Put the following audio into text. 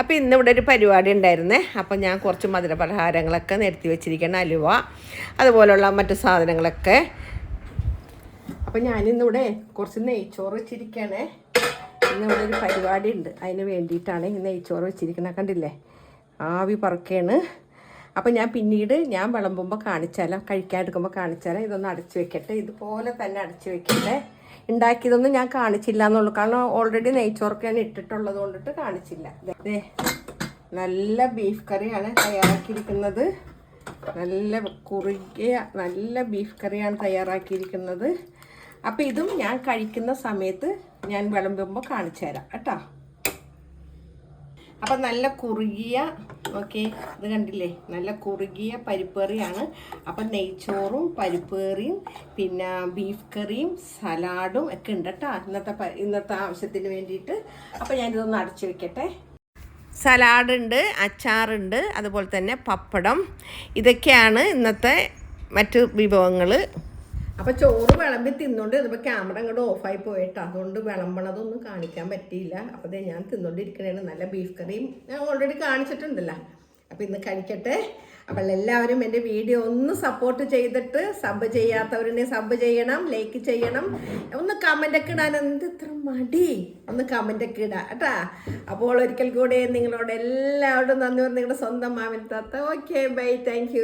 അപ്പോൾ ഇന്നിവിടെ ഒരു പരിപാടി ഉണ്ടായിരുന്നേ. അപ്പോൾ ഞാൻ കുറച്ച് മധുര പലഹാരങ്ങളൊക്കെ നിരത്തി വെച്ചിരിക്കണം അലുവ അതുപോലുള്ള മറ്റു സാധനങ്ങളൊക്കെ. അപ്പോൾ ഞാനിന്നിവിടെ കുറച്ച് നെയ്ച്ചോറ് വെച്ചിരിക്കണേ. ഇന്നിവിടെ ഒരു പരിപാടി ഉണ്ട്. അതിന് വേണ്ടിയിട്ടാണ് ഈ നെയ്ച്ചോറ് വെച്ചിരിക്കുന്നത് കണ്ടില്ലേ? ആവി പറക്കുകയാണ് അപ്പോൾ ഞാൻ പിന്നീട് ഞാൻ വിളമ്പുമ്പോൾ കാണിച്ചാലോ കഴിക്കാൻ എടുക്കുമ്പോൾ കാണിച്ചാലോ. ഇതൊന്ന് അടച്ചു വെക്കട്ടെ. ഇതുപോലെ തന്നെ അടച്ചു വെക്കട്ടെ. ഉണ്ടാക്കിയതൊന്നും ഞാൻ കാണിച്ചില്ല എന്നുള്ളൂ കാരണം ഓൾറെഡി നെയ്ച്ചോർക്ക് ഞാൻ ഇട്ടിട്ടുള്ളത് കൊണ്ടിട്ട് കാണിച്ചില്ല. ദേ നല്ല ബീഫ് കറിയാണ് തയ്യാറാക്കിയിരിക്കുന്നത്. നല്ല കുറുകിയ നല്ല ബീഫ് കറിയാണ് തയ്യാറാക്കിയിരിക്കുന്നത്. അപ്പോൾ ഇതും ഞാൻ കഴിക്കുന്ന സമയത്ത് ഞാൻ വിളമ്പുമ്പോൾ കാണിച്ചു തരാം കേട്ടോ. അപ്പം നല്ല കുറുകിയ ഓക്കെ ഇത് കണ്ടില്ലേ? നല്ല കുറുകിയ പരിപ്പേറിയാണ് അപ്പം നെയ്ച്ചോറും പരിപ്പേറിയും പിന്നെ ബീഫ് കറിയും സലാഡും ഒക്കെ ഉണ്ട് കേട്ടോ. ഇന്നത്തെ ഇന്നത്തെ ആവശ്യത്തിന് വേണ്ടിയിട്ട്. അപ്പം ഞാനിതൊന്ന് അടച്ചു വെക്കട്ടെ. സലാഡുണ്ട് അച്ചാറുണ്ട് അതുപോലെ തന്നെ പപ്പടം. ഇതൊക്കെയാണ് ഇന്നത്തെ മറ്റു വിഭവങ്ങൾ അപ്പോൾ ചോറ് വിളമ്പി തിന്നുകൊണ്ട് ഇതിപ്പോൾ ക്യാമറ അങ്ങോട്ട് ഓഫായി പോയിട്ട് അതുകൊണ്ട് വിളമ്പണതൊന്നും കാണിക്കാൻ പറ്റിയില്ല. അപ്പോൾ ഞാൻ തിന്നുകൊണ്ടിരിക്കണേണ് നല്ല ബീഫ് കറിയും ഞാൻ ഓൾറെഡി കാണിച്ചിട്ടുണ്ടല്ലോ. അപ്പോൾ ഇന്ന് കഴിക്കട്ടെ. അപ്പോൾ എല്ലാവരും എന്റെ വീഡിയോ ഒന്ന് സപ്പോർട്ട് ചെയ്തിട്ട് സബ് ചെയ്യാത്തവരെ സബ് ചെയ്യണം ലൈക്ക് ചെയ്യണം. ഒന്ന് കമന്റൊക്കെ ഇടാൻ എന്ത് ഇത്ര മടി? ഒന്ന് കമന്റൊക്കെ ഇടാം കേട്ടാ? അപ്പോൾ ഒരിക്കൽ കൂടെ നിങ്ങളോട് എല്ലാവരോടും നന്ദി നിങ്ങളുടെ സ്വന്തം മാവിൻ താത്ത. Okay bye thank